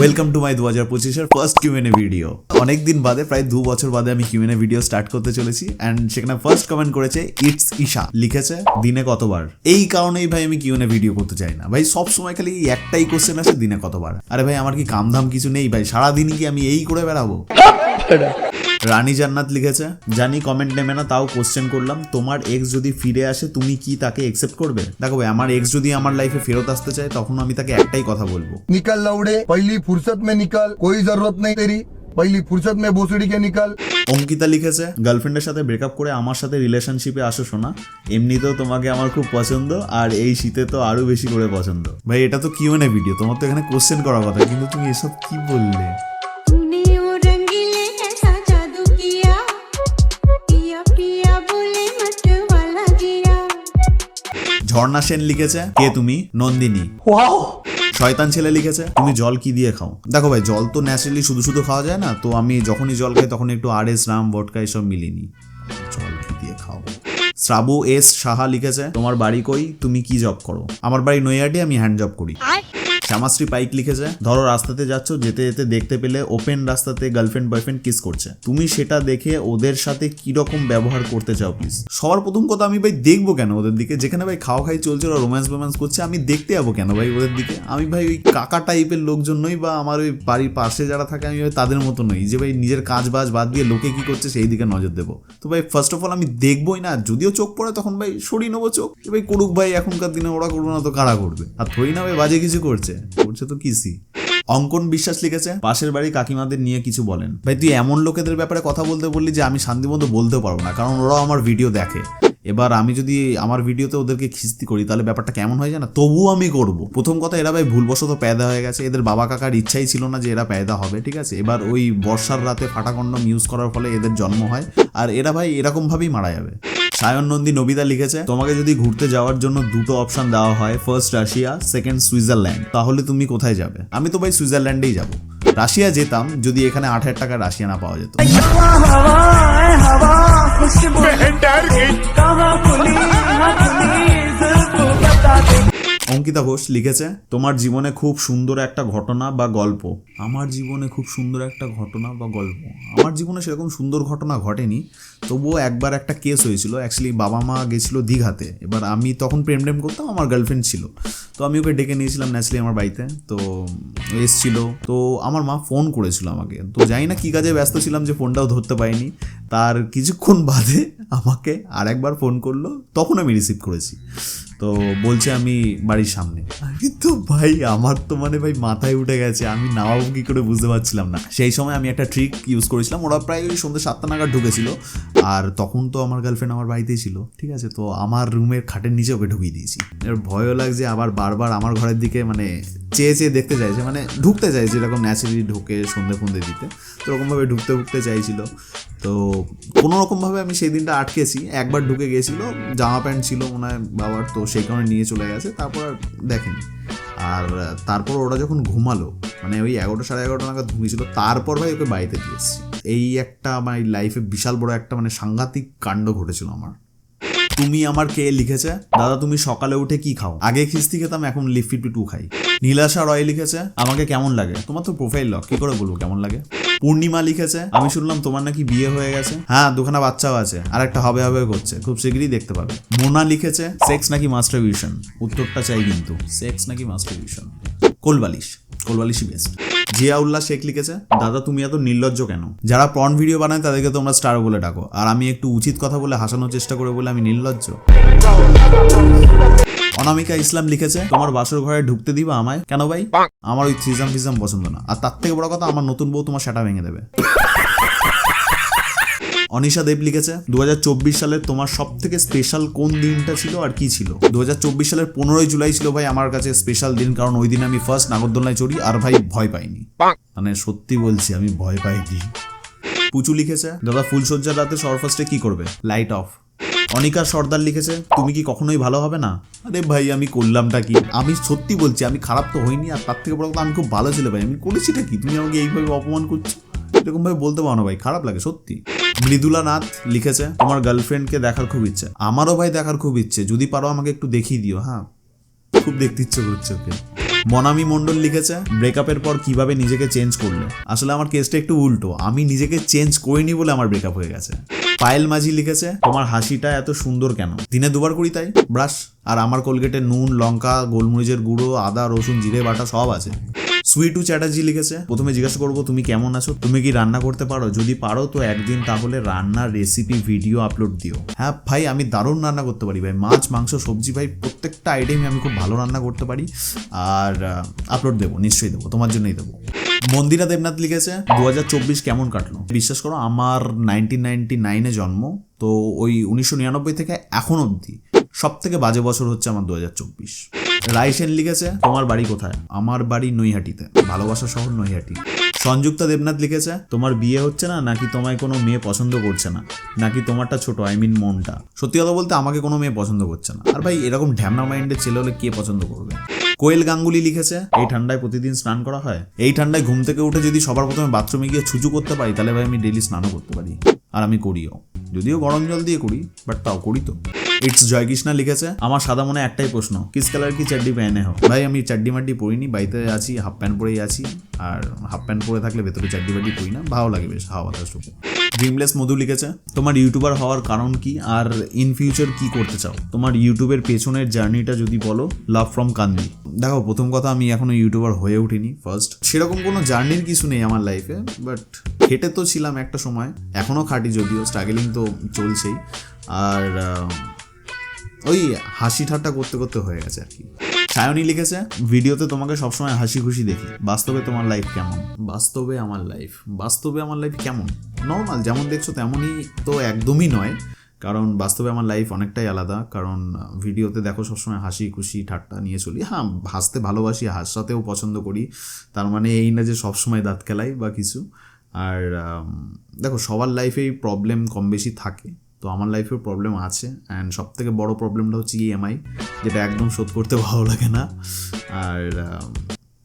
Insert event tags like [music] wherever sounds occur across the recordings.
Welcome to my দু হাজার পঁচিশের ফার্স্ট কিউএনএ ভিডিও অনেক দিন বাদে, প্রায় দু বছর বাদে আমি কিউএনএ ভিডিও স্টার্ট করতে চলেছি অ্যান্ড সেখানে ফার্স্ট কমেন্ট করেছে ইটস ইশা লিখেছে, দিনে কতবার? এই কারণেই ভাই আমি কিউএনএ ভিডিও করতে চাই না। ভাই, সব সময় খালি একটাই কোশ্চেন আছে দিনে কতবার? আরে ভাই, আমার কি কামধাম কিছু নেই ভাই? সারাদিনই কি আমি এই করে বেড়াবো। রানী জান্নাত লিখেছে জানি কমেন্ট নেবে না তাও কোশ্চেন করলাম তোমার এক্স যদি ফিরে আসে তুমি কি তাকে একসেপ্ট করবে? দেখো ভাই আমার এক্স যদি আমার লাইফে ফেরত আসতে চায় তখন আমি তাকে একটাই কথা বলব। নিকাল লাউড়ে পহলি ফুরসত মে নিকাল কোই জরুরত নেই তেরি পহলি ফুরসত মে কে নিকাল। অঙ্কিতা লিখেছে গার্লফ্রেন্ডের সাথে ব্রেকআপ করে আমার সাথে রিলেশনশিপে আসো শোনা এমনিতেও তোমাকে আমার খুব পছন্দ আর এই শীতে তো আরও বেশি করে পছন্দ। ভাই এটা তো কিউএনএ ভিডিও তোমার তো এখানে কোশ্চেন করা কথা কিন্তু তুমি এসব কি বললে? ঝর্ণা সেন লিখেছে কে তুমি? নন্দিনী। শয়তান ছেলে লিখেছে তুমি জল কি দিয়ে খাও? দেখো ভাই জল তো ন্যাচারালি শুধু শুধু খাওয়া যায় না তো আমি যখনই জল খাই তখন একটু আর এস রাম ভটকা এসব মিলিনি। জল কি দিয়ে খাও? শ্রাবু এস সাহা লিখেছে তোমার বাড়ি কই? তুমি কি জব করো? আমার বাড়ি নৈয়াটি আমি হ্যান্ড জব করি। শ্যামাশ্রী পাইক লিখেছে, ধরো রাস্তাতে যাচ্ছ, যেতে যেতে দেখতে পেলে ওপেন রাস্তাতে গার্লফ্রেন্ড বয়ফ্রেন্ড কিস করছে। তুমি সেটা দেখে ওদের সাথে কি রকম ব্যবহার করতে চাও প্লিজ সবার প্রথম কথা আমি, ভাই, দেখব কেন ওদের দিকে? যেখানে ভাই খাওয়া খাই চলছে, ওরা রোম্যান্স ফোম্যান্স করছে, আমি দেখতে যাব কেন ভাই ওদের দিকে? আমি ভাই ওই কাকা টাইপের লোকজন নই বা আমার ওই বাড়ির পাশে যারা থাকে, আমি ভাই তাদের মতো নই। যে ভাই নিজের কাজ বাজ বাদ দিয়ে লোকে কি করছে সেই দিকে নজর দেবো। তো ভাই ফার্স্ট অফ অল আমি দেখবোই না, যদিও চোখ পড়ে তখন ভাই সরিয়ে নেব চোখ। ভাই করুক ভাই, এখনকার দিনে ওরা করব না তো কারা করবে? আর থই না ভাই বাজে কিছু করছে। করছে তো কিসি অঙ্কন বিশ্বাস লিখেছে, পাশের বাড়ি কাকিমাদের নিয়ে কিছু বলেন। ভাই, তুই এমন লোকেদের ব্যাপারে কথা বলতে বললি যে আমি শান্তিমতো বলতেও পারব না, কারণ ওরাও আমার ভিডিও দেখে। এবার আমি যদি আমার ভিডিওতে ওদেরকে খিস্তি করি, তাহলে ব্যাপারটা কেমন হয়ে হয় না তবুও আমি করব। প্রথম কথা, এরা ভাই ভুলবশত পেদা হয়ে গেছে, এদের বাবা কাকার ইচ্ছাই ছিল না যে এরা পেদা হবে, ঠিক আছে? এবার ওই বর্ষার রাতে ফাটা কন্ডম ইউজ করার ফলে এদের জন্ম হয়, আর এরা ভাই এরকম ভাবেই মারা যাবে। সায়ন নন্দী নবিতা লিখেছে তোমাকে যদি ঘুরতে যাওয়ার জন্য দুটো অপশন দেওয়া হয় ফার্স্ট রাশিয়া সেকেন্ড সুইজারল্যান্ড তাহলে তুমি কোথায় যাবে? আমি তো ভাই সুইজারল্যান্ডেই যাব। রাশিয়া যেতাম যদি এখানে আট হাজার টাকা রাশিয়া না পাওয়া যেত। অঙ্কিতা ঘোষ লিখেছে, তোমার জীবনে খুব সুন্দর একটা ঘটনা বা গল্প। আমার জীবনে খুব সুন্দর একটা ঘটনা বা গল্প। আমার জীবনে সেরকম সুন্দর ঘটনা ঘটেনি, তবুও একবার একটা কেস হয়েছিল। অ্যাকচুয়ালি বাবা মা গেছিল দীঘাতে। এবার আমি তখন প্রেম প্রেম করতাম, আমার গার্লফ্রেন্ড ছিল। তো আমি ওকে ডেকে নিয়েছিলাম ন্যাচুরালি আমার বাড়িতে। তো এসছিল। তো আমার মা ফোন করেছিল আমাকে। তো জানি না কী কাজে ব্যস্ত ছিলাম যে ফোনটাও ধরতে পারিনি। তার কিছুক্ষণ বাদে আমাকে আরেকবার ফোন করল। তখন আমি রিসিভ করেছি। তো বলছে আমি বাড়ির সামনে। কিন্তু ভাই, আমার তো মানে ভাই মাথায় উঠে গেছে, আমি নামাবো কি করে বুঝতে পারছিলাম না। সেই সময় আমি একটা ট্রিক ইউজ করেছিলাম, ওরা প্রায় ওই সন্ধ্যে সাতটা নাগাদ ঢুকেছিল, আর তখন তো আমার গার্লফ্রেন্ড আমার বাড়িতেই ছিল, ঠিক আছে? তো আমার রুমের খাটের নিচে ওকে ঢুকিয়ে দিয়েছি। এর ভয়ও লাগছে, আবার বারবার আমার ঘরের দিকে মানে চেয়ে চেয়ে দেখতে চাইছে মানে ঢুকতে চাইছে এরকম ন্যাচারালি ঢুকে সন্ধে ফন্দে দিতে, তো ওরকমভাবে ঢুকতে ঢুকতে চাইছিল। তো কোনো রকমভাবে আমি সেই দিনটা আটকেছি, একবার ঢুকে গেছিল, জামা প্যান্ট ছিল মনে হয় বাবার, তো সেই কারণে নিয়ে চলে গেছে, তারপর আর দেখেনি। আর তারপর ওরা যখন ঘুমালো মানে ওই এগারোটা সাড়ে এগারোটা নাগাদ ঘুমিয়েছিল, তারপর ভাই ওকে বাড়িতে দিয়ে এসেছি। এই একটা আমার লাইফে বিশাল বড় একটা মানে সাংঘাতিক কাণ্ড ঘটেছিল আমার। তুমি আমার কে লিখেছে? দাদা, তুমি সকালে উঠে কি খাও? আগে খিস্তি খেতাম, এখন লিফিট টু খাই। নীলাশা রয় লিখেছে, আমাকে কেমন লাগে? তোমার তো প্রোফাইল লক কি করে বলব কেমন লাগে? পূর্ণিমা লিখেছে, আমি শুনলাম তোমার নাকি বিয়ে হয়ে গেছে। হ্যাঁ দুখানা বাচ্চাও আছে, আর একটা হবে হবে করছে, খুব শীঘ্রই দেখতে পাবে। মোনা লিখেছে, সেক্স নাকি মাস্টারবিউশন উত্তরটা চাই কিন্তু, সেক্স নাকি মাস্টারবিউশন কোলবালিশ, কোলবালিশই বেস্ট জিয়াউল্লাহ শেখ লিখেছে দাদা তুমি এত নির্লজ্জ কেন? যারা পর্ন ভিডিও বানায় তাদেরকে তোমরা স্টার বলে ডাকো। আর আমি একটু উচিত কথা বলে হাসানোর চেষ্টা করে বলে আমি নির্লজ্জ। অনামিকা ইসলাম লিখেছে তোমার বাসর ঘরে ঢুকতে দিবা আমায়? কেন ভাই? আমার ওই থ্রিজাম ফিজাম পছন্দ না। আর তার থেকে বড় কথা আমার নতুন বউ তোমার সেটা ভেঙে দেবে। অনিশা দেব লিখেছে দু হাজার চব্বিশ সালের তোমার সব থেকে স্পেশাল কোন দিনটা ছিল আর কি ছিল? দু হাজার চব্বিশ সালের পনেরোই জুলাই ছিল ভাই আমার কাছে স্পেশাল দিন কারণ ওই দিন আমি ফার্স্ট নাগরদোলনায় চড়ি আর ভাই ভয় পাইনি। মানে সত্যি বলছি আমি ভয় পাইনি। পুচু লিখেছে দাদা ফুলসজ্জার রাতে সরফাস্টে কি করবে? লাইট অফ অনিকা সর্দার লিখেছে তুমি কি কখনোই ভালো হবে না? আরে ভাই আমি করলামটা কি? আমি সত্যি বলছি আমি খারাপ তো হইনি আর তার থেকে বড় কথা আমি খুব ভালো ছিল ভাই আমি করেছিটা কি? তুমি আমাকে এইভাবে অপমান করছ? এরকম ভাবে বলতে পারো না ভাই খারাপ লাগে সত্যি। মৃদুলা নাথ লিখেছে, তোমার গার্লফ্রেন্ডকে দেখার খুব ইচ্ছে। আমারও ভাই দেখার খুব ইচ্ছে। যদি পারো আমাকে একটু দেখিয়ে দিও হ্যাঁ? খুব দেখতে ইচ্ছে করছে ওকে। মনামি মণ্ডল লিখেছে ব্রেকআপের পর কীভাবে নিজেকে চেঞ্জ করলে? আসলে আমার কেসটা একটু উল্টো। আমি নিজেকে চেঞ্জ করিনি বলে আমার ব্রেকআপ হয়ে গেছে। পায়েল মাঝি লিখেছে, তোমার হাসিটা এত সুন্দর কেন? দিনে দুবার করি তাই, ব্রাশ। আর আমার কোলগেটে নুন, লঙ্কা, গোলমরিচের গুঁড়ো, আদা, রসুন, জিরে, বাটা সব আছে। সুইটু চ্যাটার্জি লিখেছে। প্রথমে জিজ্ঞাসা করব, তুমি কেমন আছো? তুমি কি রান্না করতে পারো? যদি পারো, তো একদিন তাহলে রান্নার রেসিপি ভিডিও আপলোড দিও। হ্যাঁ ভাই, আমি দারুণ রান্না করতে পারি ভাই। মাছ, মাংস, সবজি ভাই, প্রত্যেকটা আইটেমই আমি খুব ভালো রান্না করতে পারি। আর আপলোড দেবো, নিশ্চয়ই দেবো, তোমার জন্যই দেবো। মন্দিরা দেবনাথ লিখেছে দু হাজার চব্বিশ কেমন কাটলো? বিশ্বাস করো, আমার নাইনটিন নাইনটি নাইনে জন্ম, তো ওই উনিশশো নিরানব্বই থেকে এখন অবধি সব থেকে বাজে বছর হচ্ছে আমার দু হাজার চব্বিশ। রাইসেন লিখেছে তোমার বাড়ি কোথায়? আমার বাড়ি নৈহাটিতে, ভালোবাসা শহর নৈহাটি। সংযুক্তা দেবনাথ লিখেছে, তোমার বিয়ে হচ্ছে না, নাকি তোমায় কোনো মেয়ে পছন্দ করছে না? নাকি তোমারটা ছোট আই মিন মনটা? সত্যি কথা বলতে আমাকে কোনো মেয়ে পছন্দ করছে না। আর ভাই, এরকম ঢ্যামনা মাইন্ডের ছেলে হলে কে পছন্দ করবে? কোয়েল গাঙ্গুলি লিখেছে, এই ঠান্ডায় প্রতিদিন স্নান করা হয়? এই ঠান্ডায় ঘুম থেকে উঠে যদি সবার প্রথমে বাথরুমে গিয়ে ছুচু করতে পারি, তাহলে ভাই আমি ডেলি স্নানও করতে পারি। আর আমি করিও। যদিও গরম জল দিয়ে করি বাট তাও করি তো। ইটস জয়কৃষ্ণা লিখেছে, আমার সাদা মনে একটাই প্রশ্ন, কিস কালার কি চাড্ডি প্যানে হোক ভাই, আমি চাড্ডি মাড্ডি পরিনি, বাড়িতে আছি, হাফ প্যান্ট পরেই আছি, আর হাফ প্যান্ট পরে থাকলে ভেতরে চাড্ডি বাড্ডি পরি না, ভালো লাগে বেশ, হাওয়া বাতাস ঢুকে ড্রিমলেস মধু লিখেছে, তোমার ইউটিউবার হওয়ার কারণ কি, আর ইন ফিউচার কি করতে চাও? তোমার ইউটিউবের পেছনের জার্নিটা যদি বলো লাভ ফ্রম কান্দি। দেখো, প্রথম কথা, আমি এখনও ইউটিউবার হয়ে উঠিনি ফার্স্ট সেরকম কোনো জার্নির কিছু নেই আমার লাইফে বাট খেটে তো ছিলাম একটা সময় এখনও খাটি, যদিও স্ট্রাগলিং তো চলছেই, আর ওই হাসি ঠাট্টা করতে করতে হয়ে গেছে আর কি। সায়নী লিখেছে, ভিডিওতে তোমাকে সবসময় হাসি খুশি দেখি। বাস্তবে তোমার লাইফ কেমন? বাস্তবে আমার লাইফ বাস্তবে আমার লাইফ কেমন? নর্মাল যেমন দেখছ তেমনই তো একদমই নয়। কারণ বাস্তবে আমার লাইফ অনেকটাই আলাদা। কারণ, ভিডিওতে দেখো সবসময় হাসি খুশি ঠাট্টা নিয়ে চলি। হ্যাঁ হাসতে ভালোবাসি, হাসাতেও পছন্দ করি। তার মানে এই না যে সবসময় দাঁত খেলাই বা কিছু। আর দেখো সবার লাইফেই প্রবলেম কম বেশি থাকে। তো আমার লাইফেও প্রবলেম আছে অ্যান্ড সব থেকে বড়ো প্রবলেমটা হচ্ছে ইএমআই যেটা একদম শোধ করতে [laughs] ভালো লাগে না। আর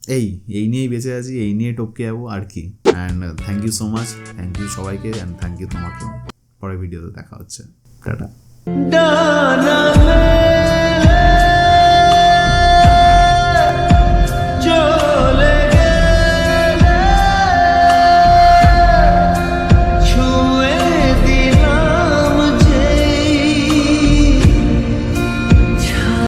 এই এই নিয়েই বেঁচে আছি, এই নিয়ে টপকে যাব, আর কি। And thank you so much thank you সবাইকে অ্যান্ড থ্যাংক ইউ তোমাকে পরের ভিডিওতে দেখা হচ্ছে। টাটা।